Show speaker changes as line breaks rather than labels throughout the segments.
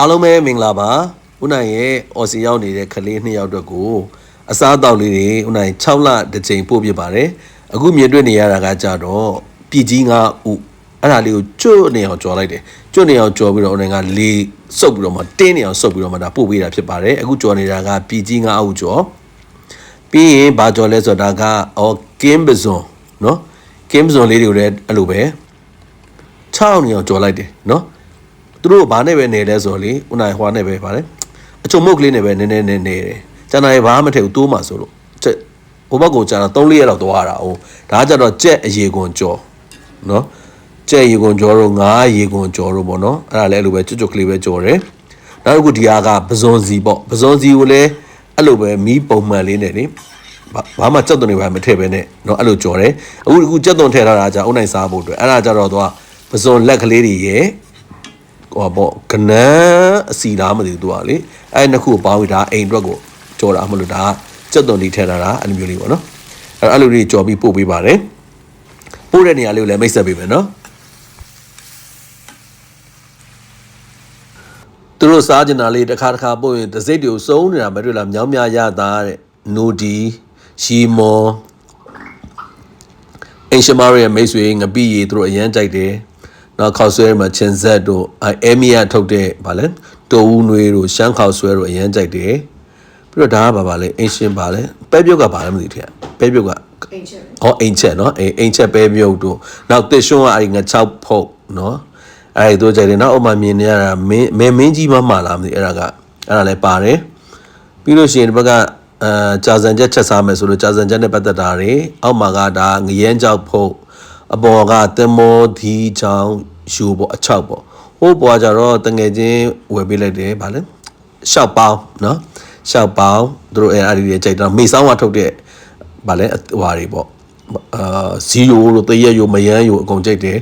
အားလုံးပဲမင်္ဂလာပါဦးနိုင်ရဲ့အော်စီရောက်နေတဲ့ကလေးနှစ်ယောက်အတွက်ကိုအစားအသောက်လေးတွေဦးနိုင်6လတစ်ချိန်ပို့ပြပါတယ်အခုမြင်တွေ့နေရတာကကြတော့ပြည်ကြီးငါဥအဲ့ဒါလေးကိုကျွတ်နေအောင်ကြော်လိုက်တယ်ကျွတ်နေအောင်ကြော်ပြီးတော့ဦးနိုင်ကလေးစုပ်ပြီးတော့မှတင်းနေအောင်စုပ်ပြီးတော့မှဒါပို့ပေးတာဖြစ်ပါတယ်အခုကြော်နေတာကပြည်ကြီးငါဥကြော်ပြီးရင်ဘာကြော်လဲဆိုတာကအော်ကင်းပဇွန်နော်ကင်းပဇွန်လေးတွေကိုလည်းအဲ့လိုပဲ6နေအောင်ကြော်လိုက်တယ်နော်သူ တို့ဘာနဲ့ပဲနေလဲဆိုတော့လေဦးနိုင်ဟွာနဲ့ပဲပါတယ်အချုံမုတ်ကလေးနဲ့ပဲနည်းနည်းနေနေတယ်ကျန်တာရေဘာမှမထည့်ဘူးတိုးမှဆိုလို့ချက်ဟိုဘက်ကိုကျန်တာ3-4ရက်လောက်သွားတာဟိုဒါကကြတော့ကြက်အရေကွန်ကြော်နော်ကြက်ရေကွန်ကြော်တော့ငါးရေကွန်ကြော်တော့ပေါ့နော်အဲ့ဒါလည်းအဲ့လိုပဲကျွတ်ကျွတ်ကလေးပဲကြော်တယ်နောက်တစ်ခုဒီဟာကပဇွန်စီပေါ့ပဇွန်စီကိုလည်းအဲ့လိုပဲမီးပုံမှန်လေးနဲ့လေဘာဘာမှကြက်သွန်တွေဘာမှမထည့်ပဲနဲ့เนาะအဲ့လိုကြော်တယ်အခုအခုကြက်သွန်ထည့်ထားတာကြာအုံနိုင်စားဖို့အတွက်အဲ့ဒါကြတော့သူကပဇွန်လက်ကလေးတွေရဲ့ ဟိုပေါ့ကနန်းအစီလားမသိဘူးသူကလေအဲ့နှစ်ခုကိုပေါင်းပြီးဒါအိမ်အတွက်ကိုကြော်တာမလို့ဒါကစက်သွန်ဒီထဲထားတာအဲ့လိုမျိုးလေးပေါ့နော်အဲ့အဲ့လိုလေးကြော်ပြီးပို့ပေးပါတယ်ပို့တဲ့နေရာလေးကိုလည်းမိတ်ဆက်ပေးမယ်နော်သူတို့စားကျင်တာလေးတစ်ခါတစ်ခါပို့ရင်တစိမ့်တွေကိုစုံနေတာမတွေ့လားမြောင်းများရတာတဲ့နိုဒီရှီမောအင်ရှမာရဲ့မိတ်ဆွေငပိရီသူတို့အရန်ကြိုက်တယ်။ နောက်ခေါက်ဆွဲမှာချင်ဆက်တို့အဲမီယာထုတ်တဲ့ဗာလဲတိုဦးနွေးတို့ရှမ်းခေါက်ဆွဲတို့အရန်ကြိုက်တယ်။ပြီးတော့ဒါကဘာပါလဲအင်ရှင်ပါလဲပဲပြုတ်ကပါလဲမသိဘူးထင်။ပဲပြုတ်က
အိမ်ချက်ပဲ
ဟောအိမ်ချက်နော်အိမ်အိမ်ချက်ပဲပြုတ်တို့နောက်တစ်ရှွန်းကအဲ့ငါ6ဖုတ်နော်အဲ့ဒီတို့ကြိုက်တယ်နောက်အမှမြင်နေရတာမင်းမဲမင်းကြီးမမလားမသိအဲ့ဒါကအဲ့ဒါလည်းပါတယ်ပြီးလို့ရှိရင်ဒီဘက်ကအဲကြာစံချက်ချက်စားမယ်ဆိုလို့ကြာစံချက်နဲ့ပတ်သက်တာတွေအောက်မှာကဒါငရဲကြောက်ဖုတ် အပေါ်ကတင်မောဒီချောင်းယူပေါ့အချောက်ပေါ့ဟိုးပေါ်ကကြတော့တငယ်ချင်းဝယ်ပေးလိုက်တယ်ဗာလဲရှောက်ပေါင်းနော်ရှောက်ပေါင်းသူတို့အဲအားတွေကြိုက်တော့မေဆောင်းကထုတ်တဲ့ဗာလဲဟွာတွေပေါ့အာဇီယိုလို့တရက်ယိုမယန်းယိုအကုန်ကြိုက်တယ်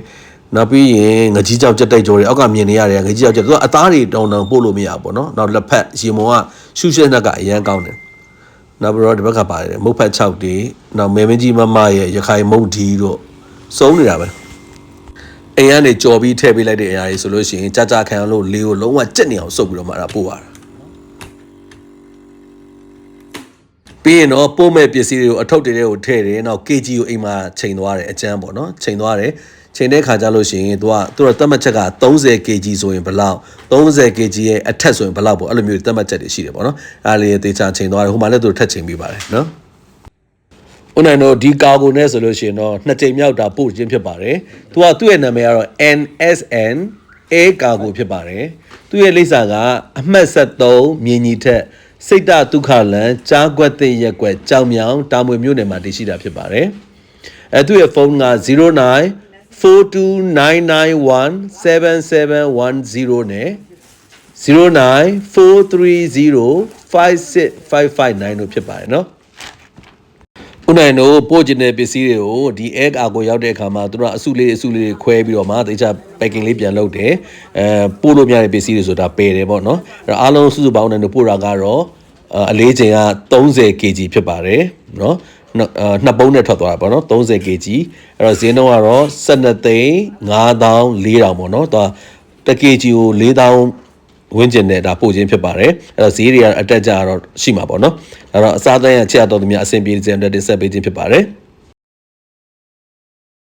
နောက်ပြီးရင်ငကြီးကြောက်ကြက်တိုက်ကြော်တွေအောက်ကမြင်နေရတယ်ငကြီးကြောက်ကြက်သူကအသားတွေတောင်တောင်ပို့လို့မရဘူးပေါ့နော်နောက်လက်ဖက်ရေမုံကရှုရှက်နှက်ကအရန်ကောင်းတယ်နောက်ပြီးတော့ဒီဘက်ကပါတယ်မုတ်ဖက်6တီနောက်မေမင်းကြီးမမရဲ့ရခိုင်မုတ်ဒီတို့ စုံနေတာပဲအိမ်ကနေကြော်ပြီးထည့်ပေးလိုက်တဲ့အရာကြီးဆိုလို့ရှိရင်ကြာကြာခံအောင်လို့လေးကိုလုံးဝကြက်နေအောင်စုပ်ပြီးတော့မှအဲ့ဒါပို့ရတာပြီးရင်တော့ပို့မဲ့ပစ္စည်းတွေကိုအထုပ်တွေထဲကိုထည့်တယ်နောက် KG ကိုအိမ်မှာချိန်သွားတယ်အကျန်းပေါ့နော်ချိန်သွားတယ်ချိန်တဲ့ခါကျလို့ရှိရင်သူကသူတို့သတ်မှတ်ချက်က30 kg ဆိုရင်ဘယ်လောက်30 kg ရဲ့အထက်ဆိုရင်ဘယ်လောက်ပေါ့အဲ့လိုမျိုးသတ်မှတ်ချက်တွေရှိတယ်ပေါ့နော်အဲ့ဒါလေးတေချာချိန်သွားတယ်ဟိုမှာလည်းသူတို့ထက်ချိန်ပေးပါတယ်နော် ဦးနိုင်တို့ဒီကာကိုနဲ့ဆိုလို့ရှိရင်တော့နှစ်ကြိမ်မြောက်တာပို့ခြင်းဖြစ်ပါတယ်။သူကသူ့ရဲ့နာမည်ကတော့ NSN A ကာကိုဖြစ်ပါတယ်။သူ့ရဲ့လိပ်စာကအမှတ်73မြင်းကြီးထက်စိတ်တဒုက္ခလန်ကြားကွက်တဲ့ရက်ကွက်ကြောင်မြောင်တာမွေမြို့နယ်မှာတည်ရှိတာဖြစ်ပါတယ်။အဲသူ့ရဲ့ဖုန်းက09 429917710နဲ့0943056559တို့ဖြစ်ပါတယ်နော် ဦးနိုင်တို့ပို့ကျင်တဲ့ပစ္စည်းတွေကိုဒီ egg အာကိုရောက်တဲ့အခါမှာသူတို့ကအစုလေးအစုလေးတွေခွဲပြီးတော့မှတခြား packing လေးပြန်လုပ်တယ်အဲပို့လို့မရတဲ့ပစ္စည်းတွေဆိုတာပယ်တယ်ပေါ့နော်အဲတော့အားလုံးစုစုပေါင်းနဲ့တို့ပို့တာကတော့အအလေးချိန်က 30 kg ဖြစ်ပါတယ်နော်နှစ်အာနှစ်ပုံးနဲ့ထွက်သွားတာပေါ့နော် 30 kg အဲ့တော့ဈေးနှုန်းကတော့12သိန်း9400ပေါ့နော်သူက1 kg ကို4000 ဝင်းကျင်နဲ့ဒါပို့ခြင်းဖြစ်ပါတယ်အဲ့တော့ဈေးတွေကအတက်ကြတော့ရှိမှာပေါ့နော်အဲ့တော့အစားအသောက်ရချက်တော်သူများအဆင်ပြေစေတဲ့တင်ဆက်ပေးခြင်းဖြစ်ပါတယ်